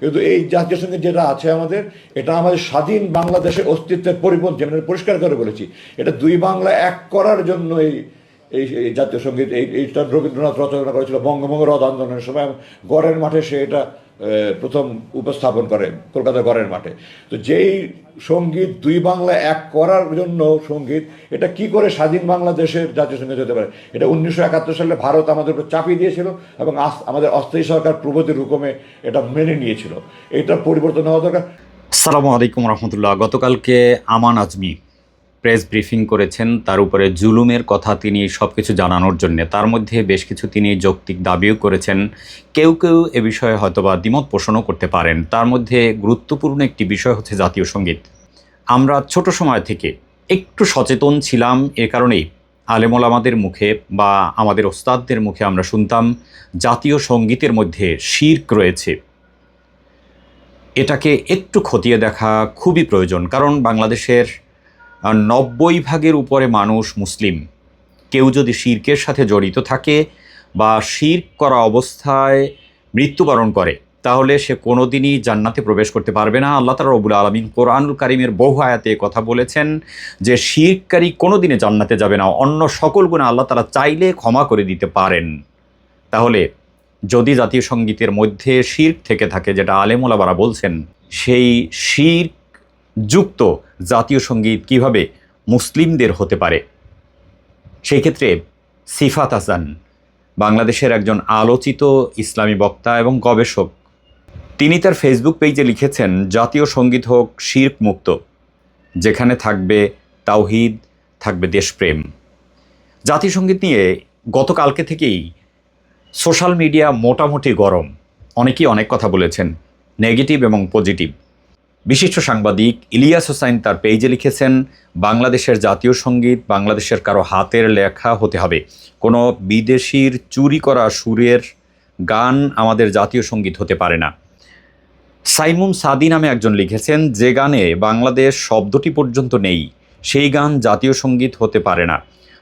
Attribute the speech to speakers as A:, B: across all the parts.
A: কিন্তু এই জাতীয় সংগীত যেটা আছে আমাদের, এটা আমাদের স্বাধীন বাংলাদেশের অস্তিত্বের পরিপন্থী আমি পরিষ্কার করে বলেছি, এটা দুই বাংলা এক করার জন্য এই এই জাতীয় সংগীত, এই, এইটা রবীন্দ্রনাথ রচনা করেছিল বঙ্গভঙ্গ রথ আন্দোলনের সময় গড়ের মাঠে সে এটা প্রথম উপস্থাপন করে কলকাতা ঘরের মাঠে। তো যেই সংগীত, দুই বাংলা এক করার জন্য সংগীত, এটা কি করে স্বাধীন বাংলাদেশের জাতীয় সংগীত হতে পারে? এটা উনিশশো একাত্তর সালে ভারত আমাদের উপর চাপিয়ে দিয়েছিল এবং আমাদের অস্থায়ী সরকার প্রগতির হুকুমে এটা মেনে নিয়েছিল। এটার পরিবর্তন হওয়া দরকার।
B: আসসালামু আলাইকুম রহমতুল্লাহ। গতকালকে আমান আজমি প্রেস ব্রিফিং করেছেন, তার উপরে জুলুমের কথা তিনি সব কিছু জানানোর জন্য। তার মধ্যে বেশ কিছু তিনি যৌক্তিক দাবিও করেছেন। কেউ কেউ এ বিষয়ে হয়তোবা দ্বিমত পোষণও করতে পারেন। তার মধ্যে গুরুত্বপূর্ণ একটি বিষয় হচ্ছে জাতীয় সংগীত। আমরা ছোট সময় থেকে একটু সচেতন ছিলাম এ কারণেই। আলেমল আমাদের মুখে বা আমাদের ওস্তাদদের মুখে আমরা শুনতাম, জাতীয় সঙ্গীতের মধ্যে শির্ক রয়েছে। এটাকে একটু খতিয়ে দেখা খুবই প্রয়োজন। কারণ বাংলাদেশের নব্বই ভাগের উপরে মানুষ মুসলিম। কেউ যদি শির্কের সাথে জড়িত থাকে বা শির্ক করা অবস্থায় মৃত্যুবরণ করে, তাহলে সে কোনোদিনই জান্নাতে প্রবেশ করতে পারবে না। আল্লাহ তালা রবুল আলমিন কোরআনুল কারিমের বহু আয়াতে কথা বলেছেন যে শিরকারী কোনোদিনে জান্নাতে যাবে না। অন্য সকল গুণে আল্লাহ তালা চাইলে ক্ষমা করে দিতে পারেন। তাহলে যদি জাতীয় সঙ্গীতের মধ্যে শির্ক থেকে থাকে, যেটা আলেমোলাবারা বলছেন, সেই শির্ক যুক্ত জাতীয় সংগীত কীভাবে মুসলিমদের হতে পারে? সেই ক্ষেত্রে সিফাত হাসান, বাংলাদেশের একজন আলোচিত ইসলামী বক্তা এবং গবেষক। তিনি তার ফেসবুক পেজে লিখেছেন, জাতীয় সংগীত হোক, শির্ক মুক্ত, যেখানে থাকবে তাওহিদ, থাকবে দেশপ্রেম। জাতীয় সংগীত নিয়ে গতকালকে থেকেই সোশ্যাল মিডিয়া মোটামুটি গরম। অনেকেই অনেক কথা বলেছেন, নেগেটিভ এবং পজিটিভ। বিশিষ্ট সাংবাদিক ইলিয়াস হোসাইন তার পেজে লিখেছেন, বাংলাদেশের জাতীয় সংগীত বাংলাদেশের কারও হাতের লেখা হতে হবে। কোনো বিদেশির চুরি করা সুরের গান আমাদের জাতীয় সংগীত হতে পারে না। সাইমুম সাদি নামে একজন লিখেছেন, যে গানে বাংলাদেশ শব্দটি পর্যন্ত নেই, সেই গান জাতীয় সংগীত হতে পারে না।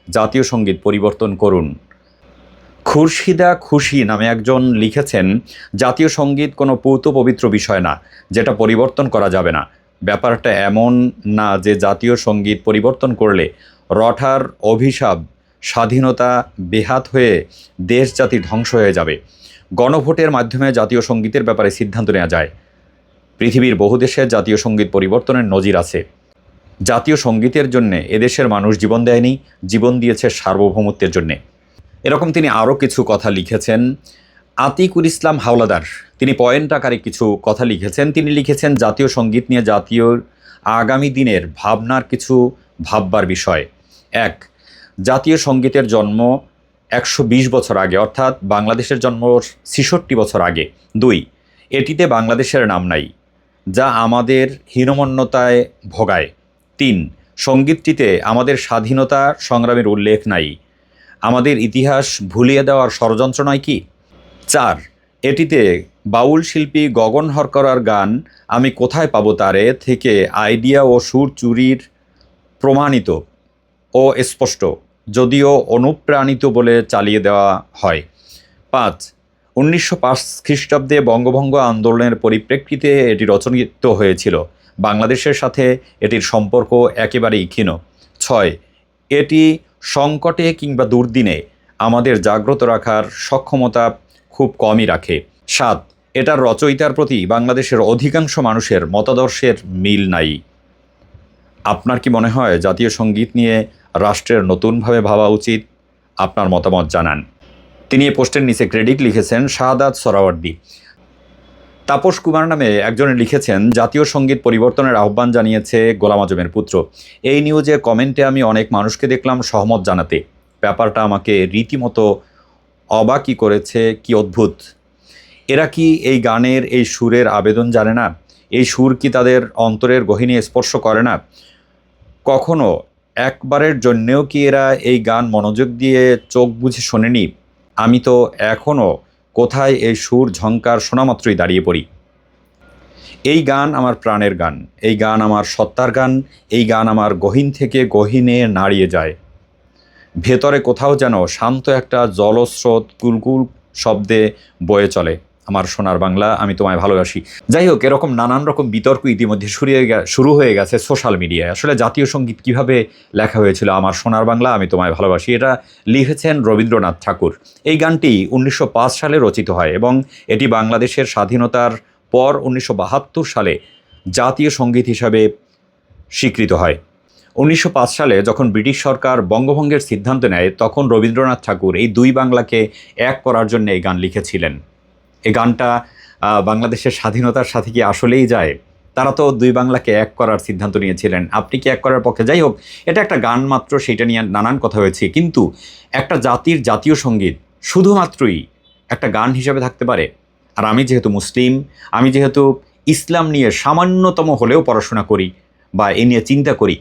B: জাতীয় সংগীত পরিবর্তন করুন। খুরশিদা খুশি নামে একজন লিখেছেন, জাতীয় সংগীত কোনো পৌত পবিত্র বিষয় না, যেটা পরিবর্তন করা যাবে না। ব্যাপারটা এমন না যে জাতীয় সংগীত পরিবর্তন করলে রঠার অভিশাপ, স্বাধীনতা বেহাত হয়ে দেশ জাতি ধ্বংস হয়ে যাবে। গণভোটের মাধ্যমে জাতীয় সঙ্গীতের ব্যাপারে সিদ্ধান্ত নেওয়া যায়। পৃথিবীর বহু দেশে জাতীয় সংগীত পরিবর্তনের নজির আছে। জাতীয় সঙ্গীতের জন্যে এদেশের মানুষ জীবন দেয়নি, জীবন দিয়েছে সার্বভৌমত্বের জন্যে। এরকম তিনি আরও কিছু কথা লিখেছেন। আতিকুল ইসলাম হাওলাদার, তিনি পয়েন্ট আকারে কিছু কথা লিখেছেন। তিনি লিখেছেন, জাতীয় সংগীত নিয়ে জাতীয় আগামী দিনের ভাবনার কিছু ভাববার বিষয়। এক, জাতীয় সঙ্গীতের জন্ম একশো বিশ বছর আগে, অর্থাৎ বাংলাদেশের জন্ম ছেষট্টি বছর আগে। দুই, এটিতে বাংলাদেশের নাম নাই, যা আমাদের হীনমন্যতায় ভোগায়। তিন, সঙ্গীতটিতে আমাদের স্বাধীনতা সংগ্রামের উল্লেখ নাই। আমাদের ইতিহাস ভুলিয়ে দেওয়ার ষড়যন্ত্র নয় কি? চার, এটিতে বাউল শিল্পী গগন হরকরার গান আমি কোথায় পাবো তারে থেকে আইডিয়া ও সুর চুরির প্রমাণিত ও স্পষ্ট, যদিও অনুপ্রাণিত বলে চালিয়ে দেওয়া হয়। পাঁচ, উনিশশো পাঁচ খ্রিস্টাব্দে বঙ্গভঙ্গ আন্দোলনের পরিপ্রেক্ষিতে এটি রচনিত হয়েছিল। বাংলাদেশের সাথে এটির সম্পর্ক একেবারেই ক্ষীণ। ছয়, এটি সংকটে কিংবা দুর্দিনে আমাদের জাগ্রত রাখার সক্ষমতা খুব কমই রাখে। সাত, এটার রচয়িতার প্রতি বাংলাদেশের অধিকাংশ মানুষের মতাদর্শের মিল নাই। আপনার কি মনে হয় জাতীয় সংগীত নিয়ে রাষ্ট্রের নতুনভাবে ভাবা উচিত? আপনার মতামত জানান। তিনি এই পোস্টের নিচে ক্রেডিট লিখেছেন শাহাদাত সরাওয়ার্দি। তাপস কুমার নামে একজন লিখেছেন, জাতীয় সংগীত পরিবর্তনের আহ্বান জানিয়েছে গোলাম আজমের পুত্র। এই নিউজে কমেন্টে আমি অনেক মানুষকে দেখলাম সহমত জানাতে। ব্যাপারটা আমাকে রীতিমতো অবাকই করেছে। কি অদ্ভুত। এরা কি এই গানের, এই সুরের আবেদন জানে না? এই সুর কি তাদের অন্তরের গহিনী স্পর্শ করে না? কখনো একবারের জন্যেও কি এরা এই গান মনোযোগ দিয়ে চোখ বুঝে শোনেনি? আমি তো এখনও কোথায় এই সুর ঝঙ্কার শোনামাত্রই দাঁড়িয়ে পড়ি। এই গান আমার প্রাণের গান, এই গান আমার সত্তার গান, এই গান আমার গহীন থেকে গহীনে নাড়িয়ে যায়। ভেতরে কোথাও যেন শান্ত একটা জলস্রোত, কুলকুল শব্দে বয়ে চলে। আমার সোনার বাংলা, আমি তোমায় ভালোবাসি। যাই হোক, এরকম নানান রকম বিতর্ক ইতিমধ্যে শুরু হয়ে শুরু হয়ে গেছে সোশ্যাল মিডিয়ায় আসলে জাতীয় সংগীত কীভাবে লেখা হয়েছিল, আমার সোনার বাংলা, আমি তোমায় ভালোবাসি, এটা লিখেছেন রবীন্দ্রনাথ ঠাকুর। এই গানটি উনিশশো পাঁচ সালে রচিত হয় এবং এটি বাংলাদেশের স্বাধীনতার পর উনিশশো বাহাত্তর সালে জাতীয় সংগীত হিসাবে স্বীকৃত হয়। উনিশশো পাঁচ সালে যখন ব্রিটিশ সরকার বঙ্গভঙ্গের সিদ্ধান্ত নেয়, তখন রবীন্দ্রনাথ ঠাকুর এই দুই বাংলাকে এক করার জন্য এই গান লিখেছিলেন। এই গানটা বাংলাদেশের স্বাধীনতার সাথে কি আসলেই যায়? তারা তো দুই বাংলাকে এক করার সিদ্ধান্ত নিয়েছিলেন। আপনি কি এক করার পক্ষে? যাই হোক, এটা একটা গান মাত্র সেটা নিয়ে নানান কথা হয়েছে। কিন্তু একটা জাতির জাতীয় সংগীত শুধুমাত্রই একটা গান হিসেবে থাকতে পারে। আর আমি যেহেতু মুসলিম, আমি যেহেতু ইসলাম নিয়ে সামান্যতম হলেও পড়াশোনা করি বা এ নিয়ে চিন্তা করি,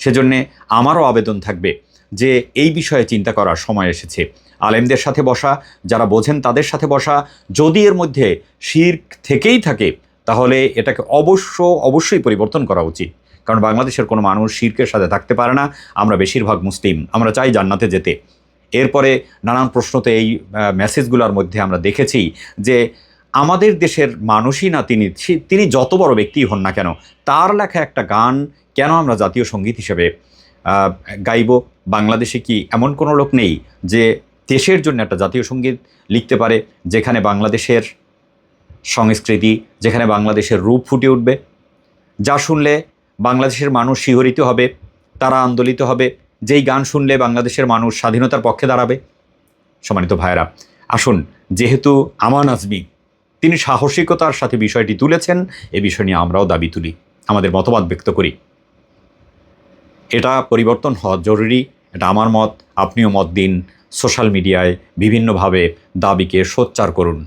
B: সেজন্যে আমারও আবেদন থাকবে যে এই বিষয়ে চিন্তা করার সময় এসেছে। আলেমদের সাথে বসা, যারা বোঝেন তাদের সাথে বসা, যদি এর মধ্যে শির্ক থেকেই থাকে, তাহলে এটাকে অবশ্য, অবশ্যই পরিবর্তন করা উচিত। কারণ বাংলাদেশের কোনো মানুষ শির্কের সাথে থাকতে পারে না, আমরা বেশিরভাগ মুসলিম, আমরা চাই জান্নাতে যেতে। এরপরে নানান প্রশ্নতে এই মেসেজগুলোর মধ্যে আমরা দেখেছি যে, আমাদের দেশের মানুষই না তিনি তিনি যত বড় ব্যক্তি হন না কেন, তার লেখা একটা গান কেন আমরা জাতীয় সংগীত হিসেবে গাইব? বাংলাদেশে কি এমন কোনো লোক নেই যে দেশের জন্য একটা জাতীয় সংগীত লিখতে পারে, যেখানে বাংলাদেশের সংস্কৃতি, যেখানে বাংলাদেশের রূপ ফুটে উঠবে। যা শুনলে বাংলাদেশের মানুষ শিহরিত হবে, তারা আন্দোলিত হবে। যেই গান শুনলে বাংলাদেশের মানুষ স্বাধীনতার পক্ষে দাঁড়াবে। সম্মানিত ভাইয়েরা, আসুন, যেহেতু আমান আজমি, তিনি সাহসিকতার সাথে বিষয়টি তুলেছেন, এ বিষয় নিয়ে আমরাও দাবি তুলি, আমাদের মতবাদ ব্যক্ত করি। এটা পরিবর্তন হওয়া জরুরি, এটা আমার মত, আপনিও মত দিন সোশ্যাল মিডিয়ায় বিভিন্নভাবে দাবিকে সোচ্চার করুন।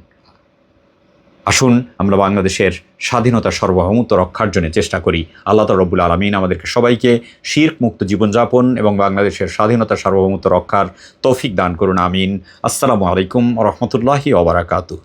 B: আসুন, আমরা বাংলাদেশের স্বাধীনতা সার্বভৌমত্ব রক্ষার জন্য চেষ্টা করি। আল্লাহ রব্বুল আলমিন আমাদেরকে সবাইকে শির্ক মুক্ত জীবনযাপন এবং বাংলাদেশের স্বাধীনতা সার্বভৌমত্ব রক্ষার তৌফিক দান করুন, আমিন। আসসালামু আলাইকুম রহমতুল্লাহি ওবরাকাতু